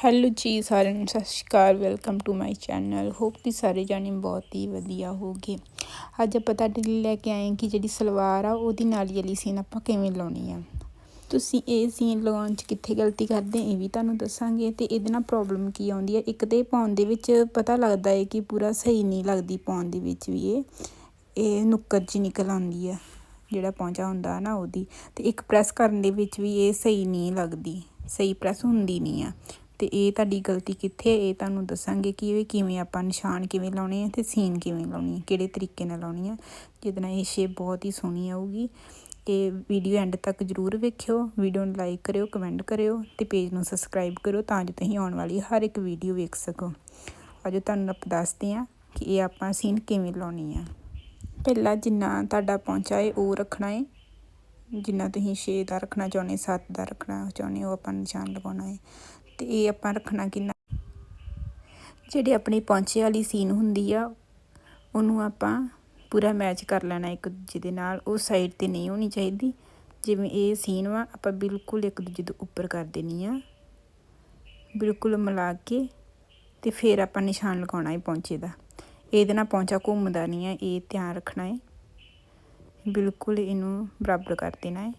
Hello ਜੀ ਸਾਰਿਆਂ ਨੂੰ, Sat Sri Akal, welcome to my channel. Hope ਕਿ ਸਾਰੇ ਜਾਣੇ ਬਹੁਤ ਹੀ ਵਧੀਆ ਹੋਗੇ ਅੱਜ ਆਪਾਂ ਤੁਹਾਡੇ ਲਈ ਲੈ ਕੇ ਆਏ ਹਾਂ ਕਿ ਜਿਹੜੀ ਸਲਵਾਰ ਆ, ਉਹਦੀ ਨਾਲੀ ਵਾਲੀ ਸੀਨ ਆਪਾਂ ਕਿਵੇਂ ਲਾਉਣੀ ਆ। ਤੁਸੀਂ ਇਹ ਸੀਨ ਲਗਾਉਣ 'ਚ ਕਿੱਥੇ ਗਲਤੀ ਕਰਦੇ ਇਹ ਵੀ ਤੁਹਾਨੂੰ ਦੱਸਾਂਗੇ। ਤੇ ਇਹਦੇ ਨਾਲ ਪ੍ਰੋਬਲਮ ਕੀ ਆਉਂਦੀ ਹੈ ਇੱਕ ਤੇ ਪਾਉਣ ਦੇ ਵਿੱਚ ਪਤਾ ਲੱਗਦਾ ਹੈ ਕਿ ਪੂਰਾ ਸਹੀ ਨਹੀਂ ਲੱਗਦੀ ਪਾਉਣ ਦੇ ਵਿੱਚ ਵੀ ਇਹ। ਇਹ ਨੁੱਕਰ ਜੀ ਨਿਕਲ ਆਉਂਦੀ ਆ, ਜਿਹੜਾ ਪਹੁੰਚਾ ਹੁੰਦਾ ਨਾ ਉਹਦੀ। ਤੇ ਇੱਕ ਪ੍ਰੈਸ ਕਰਨ ਦੇ ਵਿੱਚ ਵੀ ਇਹ ਸਹੀ ਨਹੀਂ ਲੱਗਦੀ, ਸਹੀ ਪ੍ਰੈਸ ਹੁੰਦੀ ਨਹੀਂ ਆ। ਤੇ ਇਹ ਤੁਹਾਡੀ ਗਲਤੀ ਕਿੱਥੇ ਇਹ ਤੁਹਾਨੂੰ ਦੱਸਾਂਗੇ ਕਿ ਇਹ ਕਿਵੇਂ ਆਪਾਂ ਨਿਸ਼ਾਨ ਕਿਵੇਂ ਲਾਉਣੇ ਆ ਤੇ ਸੀਨ ਕਿਵੇਂ ਲਾਉਣੀ ਹੈ ਕਿਹੜੇ ਤਰੀਕੇ ਨਾਲ ਲਾਉਣੀ ਹੈ ਜਿਹਦੇ ਨਾਲ ਇਹ ਸ਼ੇਪ ਬਹੁਤ ਹੀ ਸੋਹਣੀ ਆਊਗੀ। ਤੇ ਵੀਡੀਓ ਐਂਡ ਤੱਕ ਜਰੂਰ ਵੇਖਿਓ। ਵੀਡੀਓ ਨੂੰ ਲਾਈਕ ਕਰਿਓ ਕਮੈਂਟ ਕਰਿਓ ਤੇ ਪੇਜ ਨੂੰ ਸਬਸਕ੍ਰਾਈਬ ਕਰਿਓ ਤਾਂ ਜੋ ਤੁਸੀਂ ਆਉਣ ਵਾਲੀ ਹਰ ਇੱਕ ਵੀਡੀਓ ਵੇਖ ਸਕੋ। ਅੱਜ ਤੁਹਾਨੂੰ ਆਪਾਂ ਦੱਸਦੇ ਆ ਕਿ ਇਹ ਆਪਾਂ ਸੀਨ ਕਿਵੇਂ ਲਾਉਣੀ ਆ। ਪਹਿਲਾਂ ਜਿੰਨਾ ਤੁਹਾਡਾ ਪਹੁੰਚਾ ਹੈ, ਉਹ ਰੱਖਣਾ ਹੈ। ਜਿੰਨਾ ਤੁਸੀਂ 6 ਦਾ ਰੱਖਣਾ ਚਾਹੁੰਦੇ 7 ਦਾ ਰੱਖਣਾ ਚਾਹੁੰਦੇ ਹੋ ਆਪਾਂ ਨਿਸ਼ਾਨ ਲਗਾਉਣਾ ਹੈ। ਤੇ ਇਹ ਆਪਾਂ ਰੱਖਣਾ ਕਿੰਨਾ? ਜਿਹੜੀ ਆਪਣੀ ਪੌਂਚੇ ਵਾਲੀ ਸੀਨ ਹੁੰਦੀ ਆ, ਉਹਨੂੰ ਆਪਾਂ ਪੂਰਾ ਮੈਚ ਕਰ ਲੈਣਾ ਇੱਕ ਦੂਜੇ ਦੇ ਨਾਲ। ਉਹ ਸਾਈਡ ਤੇ ਨਹੀਂ ਹੋਣੀ ਚਾਹੀਦੀ। ਜਿਵੇਂ ਇਹ ਸੀਨ ਵਾ, ਆਪਾਂ ਬਿਲਕੁਲ ਇੱਕ ਦੂਜੇ ਦੇ ਉੱਪਰ ਕਰ ਦੇਣੀ ਆ। ਬਿਲਕੁਲ ਮਿਲਾ ਕੇ ਤੇ ਫਿਰ ਆਪਾਂ ਨਿਸ਼ਾਨ ਲਗਾਉਣਾ ਹੈ ਪੌਂਚੇ ਦਾ। ਇਹਦੇ ਨਾਲ ਪੌਂਚਾ ਘੁੰਮਦਾ ਨਹੀਂ ਹੈ ਇਹ ਧਿਆਨ ਰੱਖਣਾ ਹੈ ਬਿਲਕੁਲ ਇਹਨੂੰ ਬਰਾਬਰ ਕਰ ਦੇਣਾ ਹੈ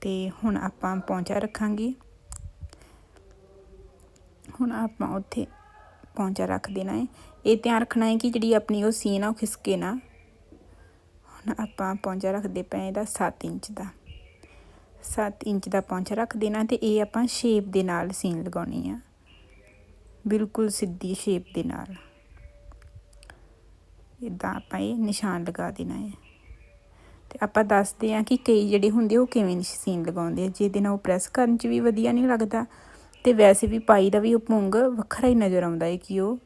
ਤੇ ਹੁਣ ਆਪਾਂ ਪੌਂਚਾ ਰੱਖਾਂਗੇ। ਹੁਣ ਆਪਾਂ ਉੱਥੇ ਪੌਂਚਾ ਰੱਖ ਦੇਣਾ ਹੈ। ਇਹ ਧਿਆਨ ਰੱਖਣਾ ਹੈ ਕਿ ਜਿਹੜੀ ਆਪਣੀ ਉਹ ਸੀਨ ਆ, ਉਹ ਖਿਸਕੇ ਨਾ। ਹੁਣ ਆਪਾਂ ਪੌਂਚਾ ਰੱਖਦੇ ਪਏ ਇਹਦਾ 7 ਇੰਚ ਦਾ। 7 ਇੰਚ ਦਾ ਪੌਂਚਾ ਰੱਖ ਦੇਣਾ ਤੇ ਇਹ ਆਪਾਂ ਸ਼ੇਪ ਦੇ ਨਾਲ ਸੀਨ ਲਗਾਉਣੀ ਆ। ਬਿਲਕੁਲ ਸਿੱਧੀ ਸ਼ੇਪ ਦੇ ਨਾਲ। ਇਦਾਂ ਆਪਾਂ ਇਹ ਨਿਸ਼ਾਨ ਲਗਾ ਦੇਣਾ ਹੈ। ਤੇ ਆਪਾਂ ਦੱਸਦੇ ਆ ਕਿ ਕਈ ਜਿਹੜੇ ਹੁੰਦੇ ਉਹ ਕਿਵੇਂ ਸੀਨ ਲਗਾਉਂਦੇ ਆ। ਜਿਹਦੇ ਨਾਲ ਉਹ ਪ੍ਰੈਸ ਕਰਨ 'ਚ ਵੀ ਵਧੀਆ ਨਹੀਂ ਲੱਗਦਾ ਤੇ ਵੈਸੇ ਵੀ ਪਾਈ ਦਾ ਵੀ ਉਹ ਪੁੰਗ ਵੱਖਰਾ ਹੀ ਨਜ਼ਰ ਆਉਂਦਾ ਹੈ ਕਿ ਉਹ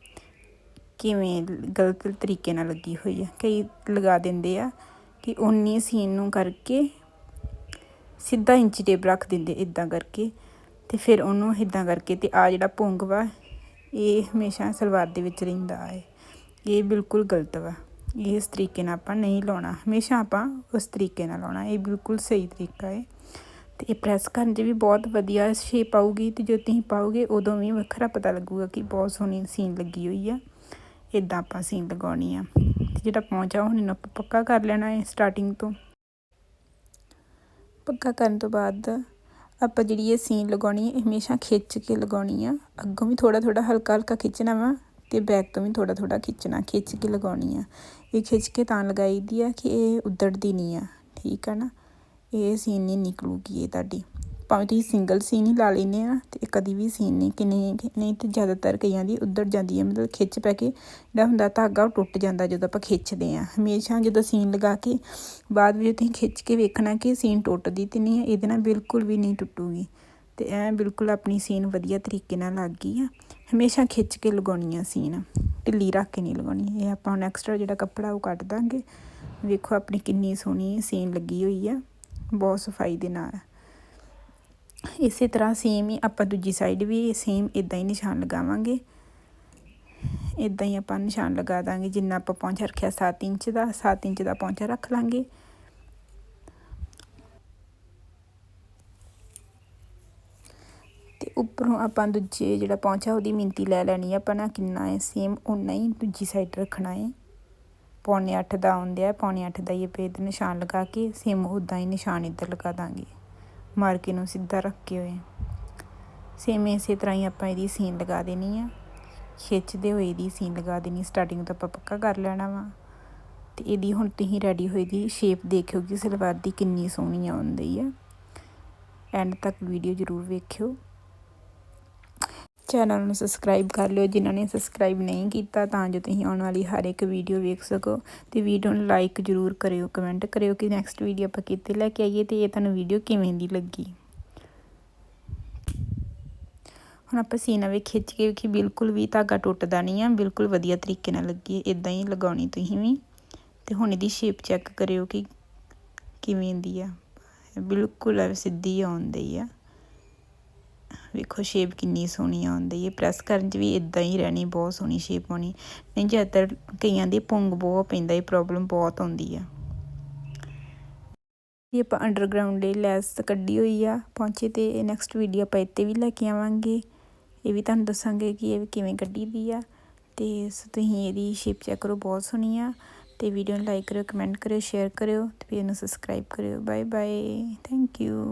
ਕਿਵੇਂ ਗਲਤ ਤਰੀਕੇ ਨਾਲ ਲੱਗੀ ਹੋਈ ਹੈ। ਕਈ ਲਗਾ ਦਿੰਦੇ ਆ ਕਿ ਉਨੀ ਸੀਨ ਨੂੰ ਕਰਕੇ ਸਿੱਧਾ ਇੰਚੀ ਟੇਪ ਰੱਖ ਦਿੰਦੇ ਇਦਾਂ ਕਰਕੇ ਤੇ ਫਿਰ ਉਹਨੂੰ ਇਦਾਂ ਕਰਕੇ ਤੇ ਆ ਜਿਹੜਾ ਪੁੰਗ ਵਾ, ਇਹ ਹਮੇਸ਼ਾ ਸਲਵਾਰ ਦੇ ਵਿੱਚ ਰਹਿੰਦਾ ਹੈ। ਇਹ ਬਿਲਕੁਲ ਗਲਤ ਵਾ। ਇਸ ਤਰੀਕੇ ਨਾਲ ਆਪਾਂ ਨਹੀਂ ਲਾਉਣਾ। ਹਮੇਸ਼ਾ ਆਪਾਂ ਉਸ ਤਰੀਕੇ ਨਾਲ ਲਾਉਣਾ। ਇਹ ਬਿਲਕੁਲ ਸਹੀ ਤਰੀਕਾ ਹੈ। ਤੇ ਇਹ ਪ੍ਰੈਸ ਕਰਨ 'ਚ ਵੀ ਬਹੁਤ ਵਧੀਆ ਸ਼ੇਪ ਆਊਗੀ ਤੇ ਜਦੋਂ ਤੁਸੀਂ ਪਾਓਗੇ ਉਦੋਂ ਵੀ ਵੱਖਰਾ ਪਤਾ ਲੱਗੂਗਾ ਕਿ ਬਹੁਤ ਸੋਹਣੀ ਸੀਨ ਲੱਗੀ ਹੋਈ ਆ। ਇਦਾਂ ਆਪਾਂ ਸੀਨ ਲਗਾਉਣੀ ਆ। ਤੇ ਜਿਹੜਾ ਪਹੁੰਚਾ ਹੁਣ ਇਹਨੂੰ ਆਪਾਂ ਪੱਕਾ ਕਰ ਲੈਣਾ ਹੈ ਸਟਾਰਟਿੰਗ ਤੋਂ। ਪੱਕਾ ਕਰਨ ਤੋਂ ਬਾਅਦ ਆਪਾਂ ਜਿਹੜੀ ਇਹ ਸੀਨ ਲਗਾਉਣੀ ਹੈ ਹਮੇਸ਼ਾ ਖਿੱਚ ਕੇ ਲਗਾਉਣੀ ਆ। ਅੱਗੋਂ ਵੀ ਥੋੜਾ ਥੋੜਾ ਹਲਕਾ ਹਲਕਾ ਖਿੱਚਣਾ ਵਾ ਤੇ ਬੈਕ ਤੋਂ ਵੀ ਥੋੜਾ ਥੋੜਾ ਖਿੱਚਣਾ, ਖਿੱਚ ਕੇ ਲਗਾਉਣੀ ਆ। ਇਹ ਖਿੱਚ ਕੇ ਤਾਂ ਲਗਾਈ ਦੀ ਆ ਕਿ ਇਹ ਉਧੜਦੀ ਨਹੀਂ ਆ। ਠੀਕ ਆ ਨਾ? ਇਹ ਸੀਨ ਨਹੀਂ ਨਿਕਲੂਗੀ ਇਹ ਤੁਹਾਡੀ। ਭਾਵੇਂ ਤੁਸੀਂ ਸਿੰਗਲ ਸੀਨ ਹੀ ਲਾ ਲੈਨੇ ਆ ਤੇ ਕਦੀ ਵੀ ਸੀਨ ਨਹੀਂ ਕਿ, ਨਹੀਂ ਨਹੀਂ ਤੇ ਜ਼ਿਆਦਾਤਰ ਕਈਆਂ ਦੀ ਉਧੜ ਜਾਂਦੀ ਹੈ ਮਤਲਬ ਖਿੱਚ ਪੈ ਕੇ ਜਿਹੜਾ ਹੁੰਦਾ ਧਾਗਾ ਉਹ ਟੁੱਟ ਜਾਂਦਾ ਜਦੋਂ ਆਪਾਂ ਖਿੱਚਦੇ ਆ। ਹਮੇਸ਼ਾ ਜਦੋਂ ਸੀਨ ਲਗਾ ਕੇ ਬਾਅਦ ਵਿੱਚ ਤੁਸੀਂ ਖਿੱਚ ਕੇ ਵੇਖਣਾ ਕਿ ਸੀਨ ਟੁੱਟਦੀ ਤੇ ਨਹੀਂ, ਇਹਦੇ ਨਾਲ ਬਿਲਕੁਲ ਵੀ ਨਹੀਂ ਟੁੱਟੂਗੀ। ਤੇ ਐ ਬਿਲਕੁਲ ਆਪਣੀ ਸੀਨ ਵਧੀਆ ਤਰੀਕੇ ਨਾਲ ਲੱਗ ਗਈ ਆ। ਹਮੇਸ਼ਾ ਖਿੱਚ ਕੇ ਲਗਾਉਣੀ ਆ ਸੀਨ ਢਿੱਲੀ ਰੱਖ ਕੇ ਨਹੀਂ ਲਗਾਉਣੀ। ਇਹ ਆਪਾਂ ਹੁਣ ਐਕਸਟਰਾ ਜਿਹੜਾ ਕੱਪੜਾ ਉਹ ਕੱਟ ਦਾਂਗੇ। ਵੇਖੋ ਆਪਣੀ ਕਿੰਨੀ ਸੋਹਣੀ ਸੀਨ ਲੱਗੀ ਹੋਈ ਆ। ਬਹੁਤ ਸਫ਼ਾਈ ਦੇ ਨਾਲ। ਇਸੇ ਤਰ੍ਹਾਂ ਸੇਮ ਹੀ ਆਪਾਂ ਦੂਜੀ ਸਾਈਡ ਵੀ ਸੇਮ ਇਦਾਂ ਹੀ ਨਿਸ਼ਾਨ ਲਗਾਵਾਂਗੇ। ਇਦਾਂ ਹੀ ਆਪਾਂ ਨਿਸ਼ਾਨ ਲਗਾ ਦਾਂਗੇ, ਜਿੰਨਾ ਆਪਾਂ ਪੌਂਚਾ ਰੱਖਿਆ 7 ਇੰਚ ਦਾ 7 ਇੰਚ ਦਾ ਪੌਂਚਾ ਰੱਖ ਲਾਂਗੇ। ਤੇ ਉੱਪਰੋਂ ਆਪਾਂ ਦੂਜੇ ਜਿਹੜਾ ਪੌਂਚਾ, ਉਹਦੀ ਮਿੰਤੀ ਲੈ ਲੈਣੀ ਹੈ ਆਪਾਂ ਨਾ, ਕਿੰਨਾ ਹੈ ਸੇਮ ਉਨਾ ਹੀ ਦੂਜੀ ਸਾਈਡ ਰੱਖਣਾ ਹੈ। ਪੌਣੇ 8 ਦਾ ਆਉਂਦੇ ਪੌਣੇ 8 ਦਾ ਇਹ ਪੇਦ ਨਿਸ਼ਾਨ ਲਗਾ ਕੇ ਸੇਮ ਉਦਾਂ ਹੀ ਨਿਸ਼ਾਨ ਇੱਧਰ ਲਗਾ ਦਾਂਗੇ। ਮਾਰਕੇ ਨੂੰ ਸਿੱਧਾ ਰੱਖ ਕੇ ਹੋਏ ਸੇਮ ਇਸੇ ਤਰ੍ਹਾਂ ਹੀ ਆਪਾਂ ਇਹਦੀ ਸੀਨ ਲਗਾ ਦੇਣੀ ਆ। ਖਿੱਚਦੇ ਹੋਏ ਇਹਦੀ ਸੀਨ ਲਗਾ ਦੇਣੀ ਸਟਾਰਟਿੰਗ ਤੋਂ ਆਪਾਂ ਪੱਕਾ ਕਰ ਲੈਣਾ ਵਾ। ਤੇ ਇਹਦੀ ਹੁਣ ਤੁਸੀਂ ਰੈਡੀ ਹੋਈ ਦੀ ਸ਼ੇਪ ਦੇਖਿਓ ਕਿ ਸਲਵਾਰ ਦੀ ਕਿੰਨੀ ਸੋਹਣੀ ਆਉਂਦੀ ਆ। ਐਂਡ ਤੱਕ ਵੀਡੀਓ ਜ਼ਰੂਰ ਵੇਖਿਓ। ਚੈਨਲ ਨੂੰ ਸਬਸਕ੍ਰਾਈਬ ਕਰ ਲਿਓ। ਜਿਨ੍ਹਾਂ ਨੇ ਸਬਸਕ੍ਰਾਈਬ ਨਹੀਂ ਕੀਤਾ, ਤਾਂ ਜੋ ਤੁਸੀਂ ਆਉਣ ਵਾਲੀ ਹਰ ਇੱਕ ਵੀਡੀਓ ਵੇਖ ਸਕੋ। ਤੇ ਵੀਡੀਓ ਨੂੰ ਲਾਈਕ ਜ਼ਰੂਰ ਕਰਿਓ ਕਮੈਂਟ ਕਰਿਓ ਕਿ ਨੈਕਸਟ ਵੀਡੀਓ ਆਪਾਂ ਕਿਤੇ ਲੈ ਕੇ ਆਈਏ ਤੇ ਇਹ ਤੁਹਾਨੂੰ ਵੀਡੀਓ ਕਿਵੇਂ ਦੀ ਲੱਗੀ। ਹੁਣ ਆਪਾਂ ਸੀਨਾ ਵੀ ਖਿੱਚ ਕੇ ਕਿ ਬਿਲਕੁਲ ਵੀ ਧਾਗਾ ਟੁੱਟਦਾ ਨਹੀਂ ਆ। ਬਿਲਕੁਲ ਵਧੀਆ ਤਰੀਕੇ ਨਾਲ ਲੱਗੀ ਇਦਾਂ ਹੀ ਲਗਾਉਣੀ ਤੁਸੀਂ ਵੀ। ਤੇ ਹੁਣ ਇਹਦੀ ਸ਼ੇਪ ਚੈੱਕ ਕਰਿਓ ਕਿ ਕਿਵੇਂ ਦੀ ਆ। ਬਿਲਕੁਲ ਸਿੱਧੀ ਆਉਂਦੀ ਆ। ਵੇਖੋ ਸ਼ੇਪ ਕਿੰਨੀ ਸੋਹਣੀ ਆਉਂਦੀ ਹੈ ਪ੍ਰੈਸ ਕਰਨ 'ਚ ਵੀ ਇਦਾਂ ਹੀ ਰਹਿਣੀ, ਬਹੁਤ ਸੋਹਣੀ ਸ਼ੇਪ ਆਉਣੀ ਨਹੀਂ ਜ਼ਿਆਦਾਤਰ ਕਈਆਂ ਦੀ ਪੁੰਗ ਬਹੁਤ ਪੈਂਦਾ, ਇਹ ਪ੍ਰੋਬਲਮ ਬਹੁਤ ਆਉਂਦੀ ਆ। ਇਹ ਆਪਾਂ ਅੰਡਰਗਰਾਉਂਡ ਲਈ ਲੈਸ ਕੱਢੀ ਹੋਈ ਆ, ਪਹੁੰਚੇ ਤੇ ਨੈਕਸਟ ਵੀਡੀਓ ਆਪਾਂ ਇੱਥੇ ਵੀ ਲੈ ਕੇ ਆਵਾਂਗੇ। ਇਹ ਵੀ ਤੁਹਾਨੂੰ ਦੱਸਾਂਗੇ ਕਿ ਇਹ ਕਿਵੇਂ ਕੱਢੀ ਦੀ ਆ। ਤੇ ਤੁਸੀਂ ਇਹਦੀ ਸ਼ੇਪ ਚੈੱਕ ਕਰੋ, ਬਹੁਤ ਸੋਹਣੀ ਆ। ਤੇ ਵੀਡੀਓ ਨੂੰ ਲਾਈਕ ਕਰਿਓ ਕਮੈਂਟ ਕਰਿਓ ਸ਼ੇਅਰ ਕਰਿਓ ਤੇ ਵੀਡੀਓ ਨੂੰ ਸਬਸਕ੍ਰਾਈਬ ਕਰਿਓ। Bye bye thank you